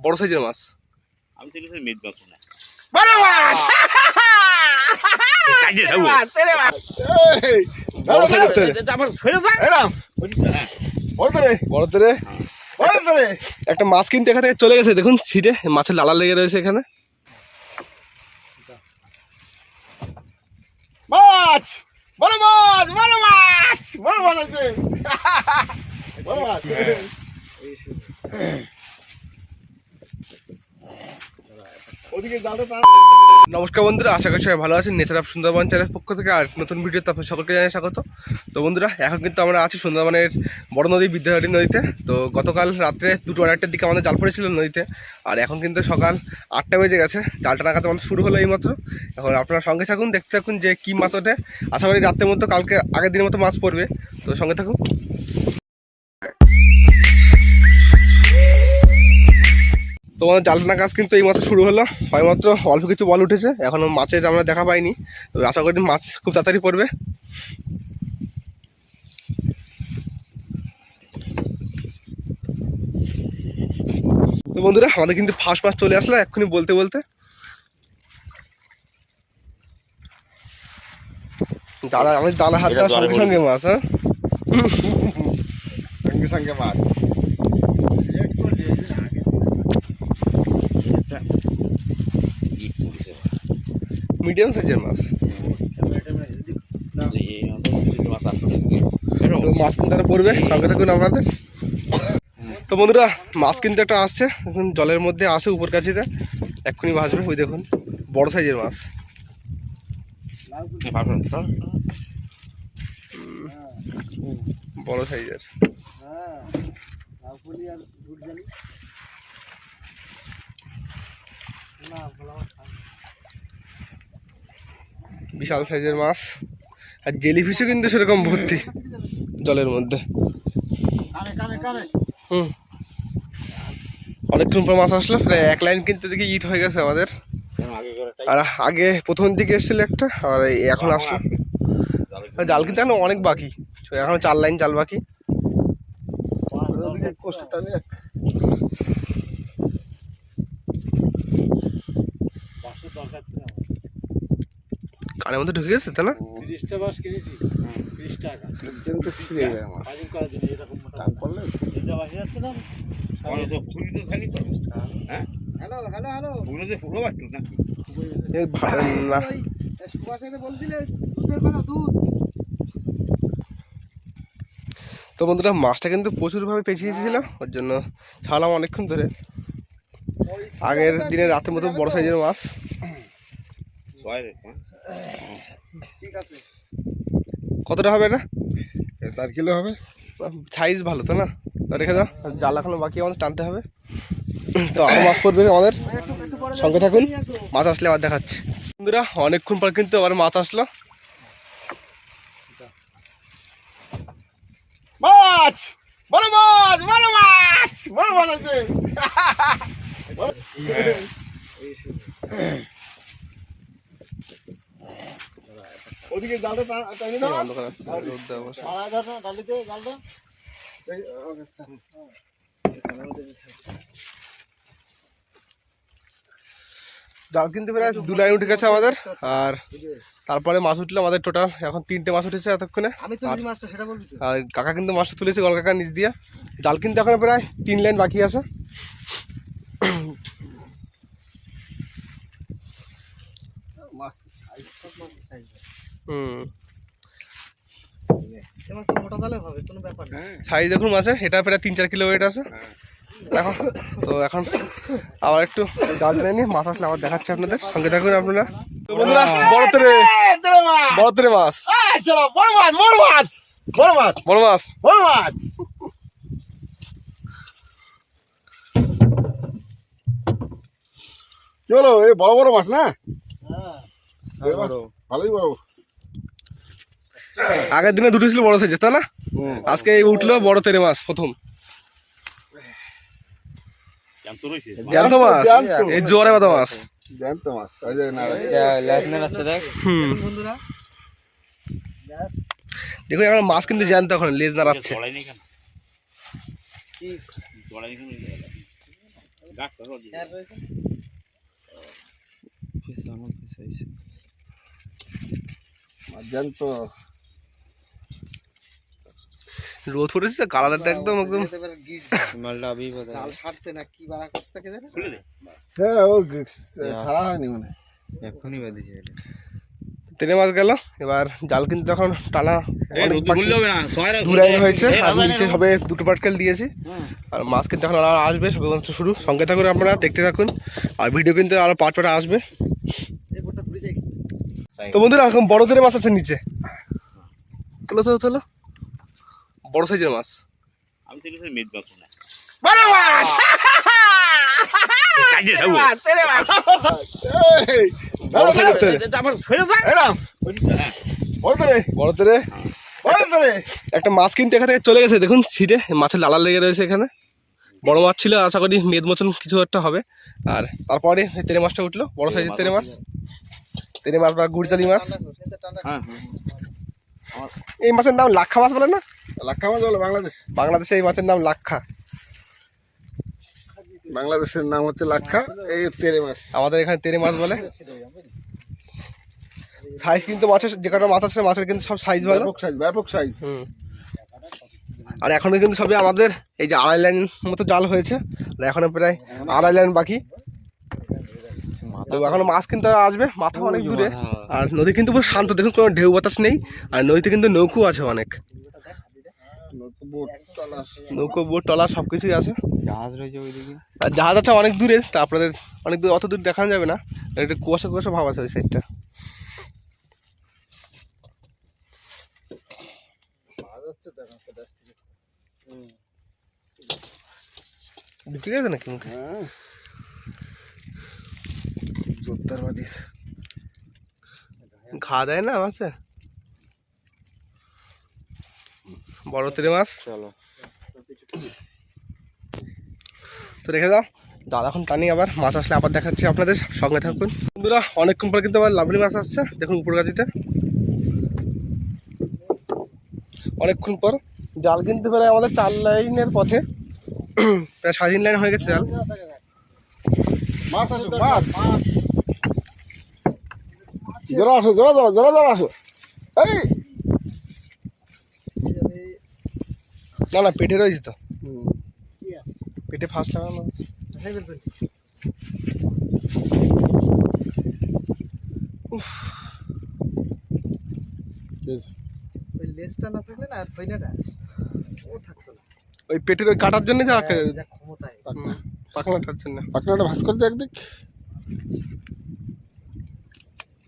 বড় সাইজের মাছ আমি থেকে সেই মেদ মাছ না বড় মাছ তো একটা মাছ কিনতে এখানে চলে গেছে দেখুন সিটে মাছের লালা লেগে রয়েছে এখানে মাছ বড় মাছ বড় মাছ বড় মাছ আছে বড় মাছ ওদিকে জালটা টান নমস্কার বন্ধুরা, আশা করি সবাই ভালো আছেন। নেচার অফ সুন্দরবন চ্যানেলের পক্ষ থেকে আর নতুন ভিডিও আপনার সকলকে জানাই স্বাগত। তো বন্ধুরা, এখন কিন্তু আমরা আছি সুন্দরবনের বড় নদী, বিদ্যাহারী নদীতে। তো গতকাল রাত্রে দুটো আড়াইটার দিকে আমাদের জাল পড়েছিল নদীতে। আর এখন কিন্তু সকাল আটটা বেজে গেছে। জালটা নাগাতে আমাদের শুরু হলো এইমাত্র। এখন আপনারা সঙ্গে থাকুন, দেখতে থাকুন যে কী মাছ ওঠে। আশা করি রাত্রের মতো কালকে আগের দিনের মতো মাছ পড়বে। তো সঙ্গে থাকুন। তোমাদের জালটানা কাজ কিন্তু এই মাত্র শুরু হলো। মাত্র অল্প কিছু বল উঠেছে। এখনও মাছের আমরা দেখা পাইনি। তো আশা করি মাছ খুব তাড়াতাড়ি পড়বে। তো বন্ধুরা আমাদের কিন্তু ফার্স্ট মাছ চলে আসলো এক্ষুনি বলতে বলতে। দাদা আমি দাদা হাত এটা দেওয়ার জলে সঙ্গে সঙ্গে মাছ হ্যাঁ? সঙ্গে সঙ্গে মাছ। মিডিয়াম সাইজের মাছ। তো মাছ কিন্তু একটা পড়বে। সঙ্গে থাকুন আপনাদের। তো বন্ধুরা, মাছ কিন্তু একটা আসছে। এখন জলের মধ্যে আসে উপর কাছিতে এক্ষুনি ভাসবে ওই দেখুন, বড় সাইজের মাছ। বড় সাইজের। বিশাল সাইজের মাছ। আর জেলিফিশও কিন্তু সেরকম ভর্তি জলের মধ্যে। হুম। অনেকক্ষণ পর মাছ আসলো প্রায় এক লাইন কিনতে দেখি ইট হয়ে গেছে আমাদের। আর আগে প্রথম দিকে এসেছিল একটা আর এখন আসলো। জাল কিনতে এখনও অনেক বাকি। এখনও চার লাইন জাল বাকি। ওদিকে কষ্টটা নিয়ে মধ্যে ঢুকে গেছে তাই না তিরিশটা বাস কিনেছি। তিরিশ টাকা। কিন্তু ছিঁড়ে যায় মাছ টান কথা দুধ। তো বন্ধুরা মাছটা কিন্তু প্রচুরভাবে পেঁচিয়েছিল ওর জন্য ছাড়লাম অনেকক্ষণ ধরে। আগের দিনে রাতের মতো বড় সাইজের মাছ। ঠিক আছে কতটা হবে না চার কিলো হবে সাইজ ভালো তো না তো রেখে দাও জাল এখনও বাকি আমাদের টানতে হবে তো আরও মাছ পড়বে আমাদের সঙ্গে থাকুন মাছ আসলে আবার দেখাচ্ছি বন্ধুরা অনেকক্ষণ পর কিন্তু আবার মাছ আসলো মাছ বড় মাছ বড় মাছ বড় মাছ আছে ওদিকে জালটা টান- দাও অন্ধকার আসছে, রোদ দেওয়া বসে। ডালিতে জালটা। জাল কিন্তু প্রায় দু লাইন উঠে গেছে আমাদের আর তারপরে মাছ উঠল আমাদের টোটাল এখন তিনটে মাছ উঠেছে এতক্ষণে। আর কাকা কিন্তু মাছটা তুলেছে গল কাকা নিচ দিয়ে। জাল কিন্তু এখন প্রায় তিন লাইন বাকি আছে। হুম সাইজ দেখুন মাছের এটা প্রায় তিন চার কিলো ওয়েট আছে। এখন তো এখন আবার একটু জাল টেনে নিয়ে মাছ আসলে আবার দেখাচ্ছি আপনাদের। সঙ্গে থাকুন আপনারা। তো বন্ধুরা বড় তেরে বড় তেরে মাছ। চলো বড় মাছ বড় মাছ বড় মাছ। বড় মাছ। বড় মাছ। চলো এই বড় বড় মাছ না? হ্যাঁ। ভালোই বড়। আগের দিনে দুটো ছিল বড় সাইজের তাই না? আজকে এই উঠল বড় তেরে মাছ প্রথম। জ্যান্ত মাছ। এই জোয়ারে বাঁধা মাছ। জ্যান্ত মাছ। ওই যে না হুম। বন্ধুরা। দেখুন এখন মাছ কিন্তু জ্যান্ত এখন লেজ নাড়াচ্ছে। গাছটা রোদ পড়েছে তো কালারটা একদম একদম। পারে গিট জাল ছাড়ছে না কি বাড়া করছে তাকে জানে? হ্যাঁ ও সারা হয়নি মানে তেলে মাছ গেল এবার জাল কিন্তু এখন টানা এই অনেক রোদ বাকি। খুললে হবে না সবাই দু লাইন হয়েছে আর নিচে সবে দুটো পাটকেল দিয়েছি। আর মাছ কিন্তু এখন আরও আসবে সবে শুরু। সঙ্গে থাকুন আপনারা দেখতে থাকুন। আর ভিডিও কিন্তু আরও পাট পাট আসবে। তো বন্ধুরা এখন বড় ধরে মাছ আছে নিচে। তোলো তোলো তোলো বড় সাইজের মাছ। আমি থেকে সেই মেদ মাছ না। বড় মাছ! হ্যাঁ একটা মাছ কিন্তু এখানে চলে গেছে দেখুন ছিটে মাছের লালা লেগে রয়েছে এখানে। বড় মাছ ছিল আশা করি মেদ মতন কিছু একটা হবে। আর তারপরে এই তেলে মাছটা উঠল বড় সাইজের তেলে মাছ। তেলে মাছ বা গুড়চালি মাছ। টান্ডা হ্যাঁ। এই মাছের নাম লাক্ষা মাছ বলে না? লাক্ষা মাছ বলে বাংলাদেশ? বাংলাদেশে এই মাছের নাম লাক্ষা। বাংলাদেশের নাম হচ্ছে লাক্ষা এই তেলে মাছ। আমাদের এখানে তেরে মাছ বলে। সাইজ কিন্তু মাছের যে কটা মাছ আছে মাছের কিন্তু সব সাইজ ভালো ব্যাপক সাইজ ব্যাপক সাইজ। আর এখনও কিন্তু সবই আমাদের এই যে আড়াই লাইন মতো জাল হয়েছে। আর এখনও প্রায় আড়াই লাইন বাকি। তো এখনও মাছ কিন্তু আসবে মাথা অনেক দূরে। আর নদী কিন্তু পুরো শান্ত দেখুন কোনো ঢেউ বাতাস নেই। আর নদীতে কিন্তু নৌকো আছে অনেক। নৌকো বোট টলার সব কিছুই আছে। জাহাজ রয়েছে ওইদিকে। আর জাহাজ আছে অনেক দূরে তা আপনাদের অনেক দূর অত দূর দেখানো যাবে না। একটা কুয়াশা কুয়াশা ভাব আছে ওই সাইডটা ঢুকে গেছে নাকি মুখে? হ্যাঁ। জোরদার বাদিস খাওয়া দেয় না মাছে বড় তেরে মাছ। চলো। তো রেখে দাও। দাদা এখন টানি আবার মাছ আসলে আবার দেখাচ্ছি আপনাদের সঙ্গে থাকুন। বন্ধুরা অনেকক্ষণ পর কিন্তু আবার লাভলি মাছ আসছে দেখুন উপর গাছিতে অনেকক্ষণ পর। জাল কিন্তু প্রায় আমাদের চার লাইনের পথে প্রায় সাড়ে তিন লাইন হয়ে গেছে জাল। মাছ আসো মাছ। জোরা আসো জোরা জোরা জোরা জোরা আসো। এই! না না পেটে রয়েছে তো। পেটে ফার্স্ট লাগানো করি। ওই লেজটা না থাকলে না আর ফইনাটা ও থাকতো না। ওই পেটের ওই কাটার জন্য যা হ্যাঁ, যা ক্ষমতায়। পাখনাটার জন্য। পাকনাটা ভাস করে দে একদিক।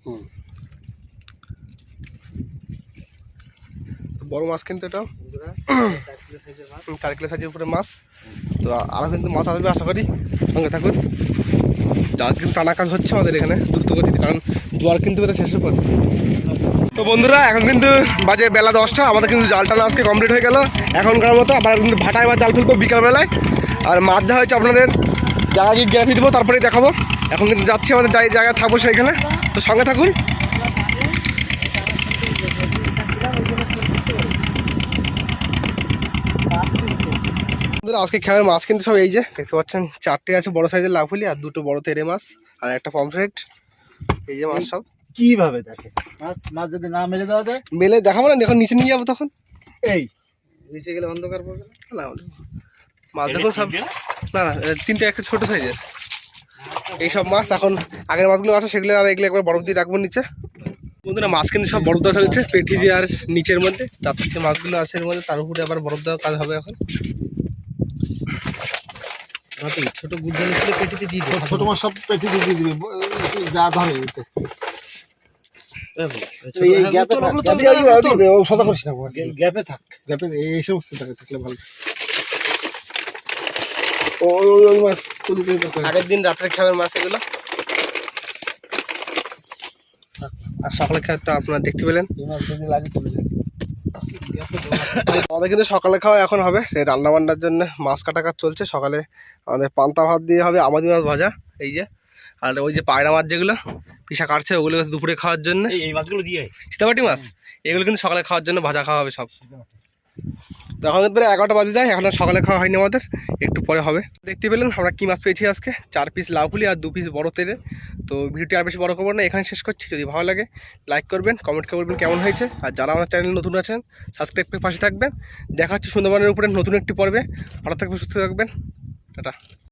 তো বড় মাছ কিন্তু এটা। চার কিলো সাইজের উপরে মাছ। তো আরও কিন্তু মাছ আসবে আশা করি। সঙ্গে থাকুন। জাল কিন্তু টানা কাজ হচ্ছে আমাদের এখানে দ্রুত গতিতে কারণ জোয়ার কিন্তু এটা শেষের পথে। তো বন্ধুরা এখন কিন্তু বাজে বেলা দশটা। আমাদের কিন্তু জাল টানা আজকে কমপ্লিট হয়ে গেল। এখনকার মতো আবার কিন্তু ভাটায় বা জাল ফেলব বিকালবেলায়। আর মাছ যা হয়েছে আপনাদের জায়গা গিয়ে গ্যারাপি দেবো তারপরেই দেখাবো। এখন কিন্তু যাচ্ছি আমাদের যাই জায়গায় থাকব সেইখানে। তো সঙ্গে থাকুন। বন্ধুরা আজকে খেয়ার মাছ কিন্তু সব এই যে দেখতে পাচ্ছেন চারটে আছে বড় সাইজের লাফুলি আর দুটো বড় তেরে মাছ আর একটা পমফ্রেট এই যে মাছ সব। কীভাবে দেখে? মাছ মাছ যদি না মেলে দেওয়া যায়? মেলে দেখাবো না এখন নিচে নিয়ে যাব তখন। এই। নিচে গেলে অন্ধকার পড়বে না? মাছ দেখুন সব। না না তিনটে একটা ছোট সাইজের। এই সব মাছ এখন আগের মাছগুলো আছে সেগুলো আর এগুলো একবার বরফ দিয়ে রাখব নিচে। বন্ধুরা মাছ কিন্তু সব বরফ দেওয়া হচ্ছে পেটি দিয়ে আর নিচের মধ্যে। তারপর যে মাছগুলো আছে এর মধ্যে তার উপরে আবার বরফ দেওয়া কাজ হবে এখন। ছোট পেটিতে দিয়ে দেবো ছোট মাছ সব পেটি দিয়ে দিবে। যা ধরে এতে। গ্যাপে থাক। গ্যাপে এই, সমস্ত থাকলে ভালো। ওই মাছ আগের দিন রাত্রে খাবার মাছ এগুলো? আর সকালে খাবার তো আপনারা দেখতে পেলেন। এই মাছ যদি লাগে তুলে আমাদের কিন্তু সকালে খাওয়া এখন হবে। সেই রান্না বান্নার জন্য মাছ কাটা কাজ চলছে। সকালে আমাদের পান্তা ভাত দিয়ে হবে আমাদি মাছ ভাজা এই যে। আর ওই যে পায়রা মাছ যেগুলো পিসা কাটছে ওগুলো দুপুরে খাওয়ার জন্য। এই এই মাছগুলো দিয়ে সীতাবাটি মাছ? এগুলো কিন্তু সকালে খাওয়ার জন্য ভাজা খাওয়া হবে সব। তো প্রায় এগারোটা বাজে যায়, এখন সকালে খাওয়া হয়নি আমাদের, একটু পরে হবে। দেখতে পেলেন, আমরা কী মাছ পেয়েছি আজকে? চার পিস লাউপুলি আর দু পিস বড় তেলে। তো ভিডিওটি আর বেশি বড় করব না এখানে শেষ করছি। যদি ভালো লাগে লাইক করবেন কমেন্ট করবেন কেমন হয়েছে। আর যারা আমার চ্যানেল নতুন আছেন সাবস্ক্রাইব করে পাশে থাকবেন। দেখা হচ্ছে সুন্দরবনের উপরে নতুন একটি পর্বে। ভালো থাকবে সুস্থ থাকবেন। টাটা।